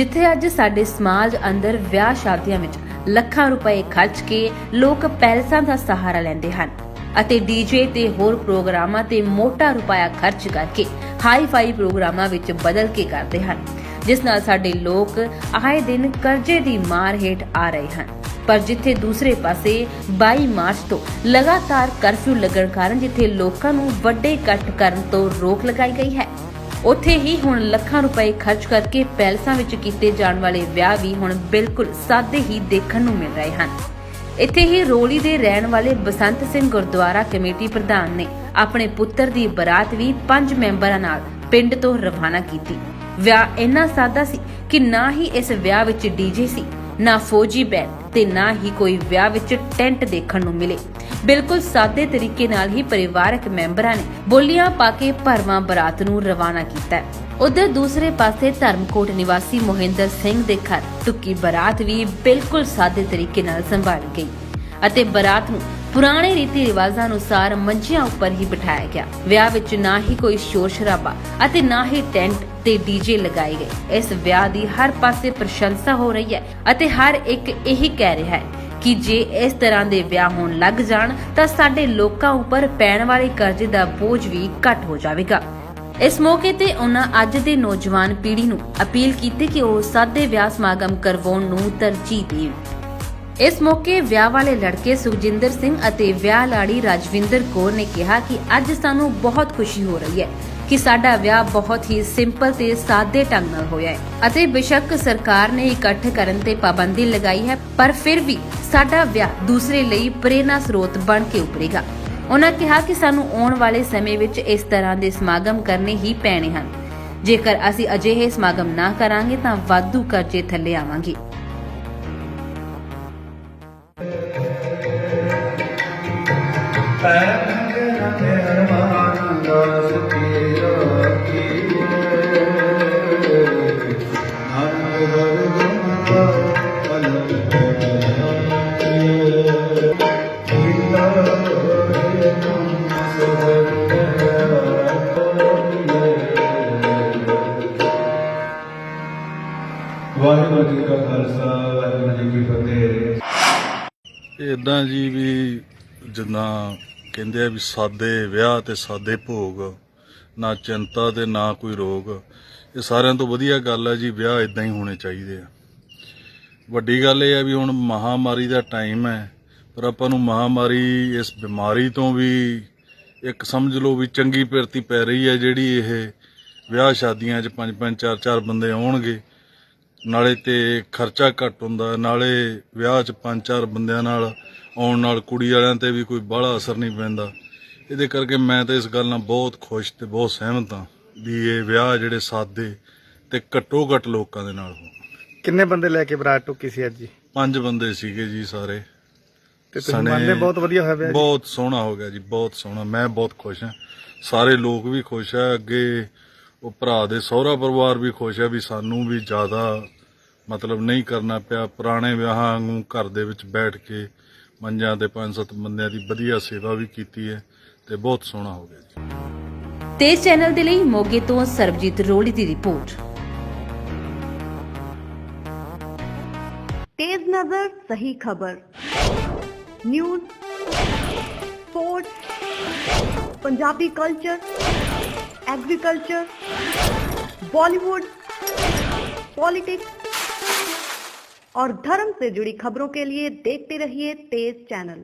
ਜਿੱਥੇ ਅੱਜ ਸਾਡੇ ਸਮਾਜ ਅੰਦਰ ਵਿਆਹ ਸ਼ਾਦੀਆਂ ਵਿੱਚ ਲੱਖਾਂ ਰੁਪਏ ਖਰਚ ਕੇ ਲੋਕ ਪੈਲਸਾਂ ਦਾ ਸਹਾਰਾ ਲੈਂਦੇ ਹਨ ਅਤੇ ਡੀਜੇ ਤੇ ਹੋਰ ਪ੍ਰੋਗਰਾਮਾਂ ਤੇ ਮੋਟਾ ਰੁਪਇਆ ਖਰਚ ਕਰਕੇ ਹਾਈ-ਫਾਈ ਪ੍ਰੋਗਰਾਮਾਂ ਵਿੱਚ ਬਦਲ ਕੇ ਕਰਦੇ ਹਨ, ਜਿਸ ਨਾਲ ਸਾਡੇ ਲੋਕ ਆਏ ਦਿਨ ਕਰਜ਼ੇ ਦੀ ਮਾਰ ਹੇਠ ਆ ਰਹੇ ਹਨ। ਪਰ ਜਿੱਥੇ ਦੂਸਰੇ ਪਾਸੇ 22 ਮਾਰਚ ਤੋਂ ਲਗਾਤਾਰ ਕਰਫਿਊ ਲੱਗਣ ਕਾਰਨ ਜਿੱਥੇ ਲੋਕਾਂ ਨੂੰ ਵੱਡੇ ਇਕੱਠ ਕਰਨ ਤੋਂ ਰੋਕ ਲਗਾਈ ਗਈ ਹੈ ਉੱਥੇ ਹੀ ਹੁਣ ਲੱਖਾਂ ਰੁਪਏ ਖਰਚ ਕਰਕੇ ਪੈਲਸਾਂ ਵਿੱਚ ਕੀਤੇ ਜਾਣ ਵਾਲੇ ਵਿਆਹ ਵੀ ਹੁਣ ਬਿਲਕੁਲ ਸਾਦੇ ਹੀ ਦੇਖਣ ਨੂੰ ਮਿਲ ਰਹੇ ਹਨ। ਇੱਥੇ ਹੀ ਰੋਲੀ ਦੇ ਰਹਿਣ ਵਾਲੇ ਬਸੰਤ ਸਿੰਘ ਗੁਰਦੁਆਰਾ ਕਮੇਟੀ ਪ੍ਰਧਾਨ ਨੇ ਆਪਣੇ ਪੁੱਤਰ ਦੀ ਬਰਾਤ ਵੀ ਪੰਜ ਮੈਂਬਰਾਂ ਨਾਲ ਪਿੰਡ ਤੋਂ ਰਵਾਨਾ ਕੀਤੀ। ਵਿਆਹ ਇੰਨਾ ਸਾਦਾ ਸੀ ਕਿ ਨਾ ਹੀ ਇਸ ਵਿਆਹ ਵਿੱਚ ਡੀਜੇ ਸੀ ਨਾ ਫੌਜੀ ਬੈਂਡ ਤੇ ਨਾ ਹੀ ਕੋਈ ਵਿਆਹ ਵਿੱਚ ਟੈਂਟ ਦੇਖਣ ਨੂੰ ਮਿਲੇ। ਬਿਲਕੁਲ ਸਾਦੇ ਤਰੀਕੇ ਨਾਲ ਹੀ ਪਰਿਵਾਰਕ ਮੈਂਬਰਾਂ ਨੇ ਬੋਲੀਆਂ ਪਾ ਕੇ ਭਰਵਾਂ ਬਰਾਤ ਨੂੰ ਰਵਾਨਾ ਕੀਤਾ। ਉਧਰ ਦੂਸਰੇ ਪਾਸੇ ਧਰਮਕੋਟ ਨਿਵਾਸੀ ਮੋਹਿੰਦਰ ਸਿੰਘ ਦੇ ਘਰ ਟੁੱਕੀ ਬਰਾਤ ਵੀ ਬਿਲਕੁਲ ਸਾਦੇ ਤਰੀਕੇ ਨਾਲ ਸੰਭਾਲੀ ਗਈ ਅਤੇ ਬਰਾਤ ਨੂੰ ਪੁਰਾਣੇ ਰੀਤੀ ਰਿਵਾਜ਼ਾਂ ਅਨੁਸਾਰ ਮੰਜਿਆਂ ਉੱਪਰ ਹੀ ਬਿਠਾਇਆ ਗਿਆ। ਵਿਆਹ ਵਿੱਚ ਨਾ ਹੀ ਕੋਈ ਸ਼ੋਰ ਸ਼ਰਾਬਾ ਅਤੇ ਨਾ ਹੀ ਟੈਂਟ ਤੇ ਡੀਜੇ ਲਗਾਏ ਗਏ। ਇਸ ਵਿਆਹ ਦੀ ਹਰ ਪਾਸੇ ਪ੍ਰਸ਼ੰਸਾ ਹੋ ਰਹੀ ਹੈ ਅਤੇ ਹਰ ਇੱਕ ਇਹੀ ਕਹਿ ਰਿਹਾ ਹੈ ਕਿ ਜੇ ਇਸ ਤਰ੍ਹਾਂ ਦੇ ਵਿਆਹ ਹੋਣ ਲੱਗ ਜਾਣ, ਤਾਂ ਸਾਡੇ ਲੋਕਾਂ ਉੱਪਰ ਪੈਣ ਵਾਲੇ ਕਰਜ਼ੇ ਦਾ ਬੋਝ ਵੀ ਘਟ ਹੋ ਜਾਵੇਗਾ। ਇਸ ਮੌਕੇ ਤੇ ਉਹਨਾਂ ਅੱਜ ਦੇ ਨੌਜਵਾਨ ਪੀੜ੍ਹੀ ਨੂੰ ਅਪੀਲ ਕੀਤੀ ਕਿ ਉਹ ਸਾਦੇ ਵਿਆਹ ਸਮਾਗਮ ਕਰਵਾਉਣ ਨੂੰ ਤਰਜੀਹ ਦੇਣ। ਇਸ ਮੌਕੇ ਵਿਆਹ ਵਾਲੇ ਲੜਕੇ ਸੁਖਜਿੰਦਰ ਸਿੰਘ ਅਤੇ ਵਿਆਹ ਲਾੜੀ ਰਾਜਵਿੰਦਰ ਕੌਰ ਨੇ ਕਿਹਾ ਕਿ ਅੱਜ ਸਾਨੂੰ ਬਹੁਤ ਖੁਸ਼ੀ ਹੋ ਰਹੀ ਹੈ ਕਿ ਸਾਡਾ ਵਿਆਹ ਬਹੁਤ ਹੀ ਸਿੰਪਲ ਤੇ ਸਾਦੇ ਢੰਗ ਨਾਲ ਹੋਇਆ ਹੈ ਅਤੇ ਬੇਸ਼ੱਕ ਸਰਕਾਰ ਨੇ ਇਕੱਠ ਕਰਨ ਤੇ ਪਾਬੰਦੀ ਲਗਾਈ ਹੈ, ਪਰ ਫਿਰ ਵੀ ਸਾਡਾ ਵਿਆਹ ਦੂਸਰੇ ਲਈ ਪ੍ਰੇਰਨਾ ਸਰੋਤ ਬਣ ਕੇ ਉਭਰੇਗਾ। ਉਹਨਾਂ ਕਿਹਾ ਕਿ ਸਾਨੂੰ ਆਉਣ ਵਾਲੇ ਸਮੇਂ ਵਿੱਚ ਇਸ ਤਰ੍ਹਾਂ ਦੇ ਸਮਾਗਮ ਕਰਨੇ ਹੀ ਪੈਣੇ ਹਨ। ਜੇਕਰ ਅਸੀਂ ਅਜਿਹੇ ਸਮਾਗਮ ਨਾ ਕਰਾਂਗੇ ਤਾਂ ਵਾਧੂ ਕਰਜ਼ੇ ਥੱਲੇ ਆਵਾਂਗੇ। ਵਾਹਿਗੁਰੂ ਜੀ ਕਾ ਖਾਲਸਾ ਵਾਹਿਗੁਰੂ ਜੀ ਕੀ ਫਤਿਹ। ਇਦਾਂ ਜੀ ਵੀ ਜਿੱਦਾਂ ਕਹਿੰਦੇ ਆ ਵੀ ਸਾਦੇ ਵਿਆਹ ਤੇ ਸਾਦੇ ਭੋਗ, ਨਾ ਚਿੰਤਾ ਤੇ ਨਾ ਕੋਈ ਰੋਗ। ਇਹ ਸਾਰਿਆਂ ਤੋਂ ਵਧੀਆ ਗੱਲ ਹੈ ਜੀ, ਵਿਆਹ ਇਦਾਂ ਹੀ ਹੋਣੇ ਚਾਹੀਦੇ ਆ। ਵੱਡੀ ਗੱਲ ਇਹ ਹੈ ਵੀ ਹੁਣ ਮਹਾਮਾਰੀ ਦਾ ਟਾਈਮ ਹੈ, ਪਰ ਆਪਾਂ ਨੂੰ ਮਹਾਮਾਰੀ ਇਸ ਬਿਮਾਰੀ ਤੋਂ ਵੀ ਇੱਕ ਸਮਝ ਲਓ ਵੀ ਚੰਗੀ ਪਿਰਤੀ ਪੈ ਰਹੀ ਹੈ, ਜਿਹੜੀ ਇਹ ਵਿਆਹ ਸ਼ਾਦੀਆਂ 'ਚ ਪੰਜ ਪੰਜ, ਚਾਰ ਚਾਰ ਬੰਦੇ ਆਉਣਗੇ। ਨਾਲੇ ਤੇ ਖਰਚਾ ਘੱਟ ਹੁੰਦਾ, ਨਾਲੇ ਵਿਆਹ 'ਚ ਪੰਜ, ਚਾਰ ਬੰਦਿਆਂ ਨਾਲ ਆਉਣ ਨਾਲ ਕੁੜੀ ਵਾਲਿਆਂ ਤੇ ਵੀ ਕੋਈ ਬਾਹਲਾ ਅਸਰ ਨਹੀਂ ਪੈਂਦਾ। ਇਹਦੇ ਕਰਕੇ ਮੈਂ ਤਾਂ ਇਸ ਗੱਲ ਨਾਲ ਬਹੁਤ ਖੁਸ਼ ਤੇ ਬਹੁਤ ਸਹਿਮਤ ਹਾਂ ਵੀ ਇਹ ਵਿਆਹ ਜਿਹੜੇ ਸਾਦੇ ਤੇ ਘੱਟੋ ਘੱਟ ਲੋਕਾਂ ਦੇ ਨਾਲ ਹੋਣ। ਕਿੰਨੇ ਬੰਦੇ ਲੈ ਕੇ ਬਰਾਤ ਟੁੱਕੀ ਸੀ ਅੱਜ ਜੀ? ਪੰਜ ਬੰਦੇ ਸੀਗੇ ਜੀ ਸਾਰੇ। ਤੇ ਤੁਸੀਂ ਸਣੇ- ਮੰਨਦੇ ਬਹੁਤ ਵਧੀਆ ਹੋਇਆ ਵਿਆਹ ਜੀ? ਬਹੁਤ ਸੋਹਣਾ ਹੋ ਗਿਆ ਜੀ ਬਹੁਤ ਸੋਹਣਾ। ਮੈਂ ਬਹੁਤ ਖੁਸ਼ ਹਾਂ। ਸਾਰੇ ਲੋਕ ਵੀ ਖੁਸ਼ ਆ। ਅੱਗੇ ਉਹ ਭਰਾ ਦੇ ਸਹੁਰਾ ਪਰਿਵਾਰ ਵੀ ਖੁਸ਼ ਆ ਵੀ ਸਾਨੂੰ ਵੀ ਜ਼ਿਆਦਾ ਮਤਲਬ ਨਹੀਂ ਕਰਨਾ ਪਿਆ। ਪੁਰਾਣੇ ਵਿਆਹਾਂ ਵਾਂਗੂ ਘਰ ਦੇ ਵਿੱਚ ਬੈਠ ਕੇ ਮੰਜਾਂ ਤੇ ਪੰਜ ਸੱਤ ਬੰਦਿਆਂ ਦੀ ਵਧੀਆ ਸੇਵਾ ਵੀ ਕੀਤੀ ਹੈ ਤੇ ਬਹੁਤ ਸੋਹਣਾ ਹੋ ਗਿਆ ਜੀ। ਤੇਜ਼ ਚੈਨਲ ਦੇ ਲਈ ਮੋਗੇ ਤੋਂ ਸਰਬਜੀਤ ਰੋਲੀ ਦੀ ਰਿਪੋਰਟ। ਤੇਜ਼ ਨਜ਼ਰ ਸਹੀ ਖਬਰ। News sports Punjabi culture agriculture Bollywood politics और धर्म से जुड़ी खबरों के लिए देखते रहिए तेज चैनल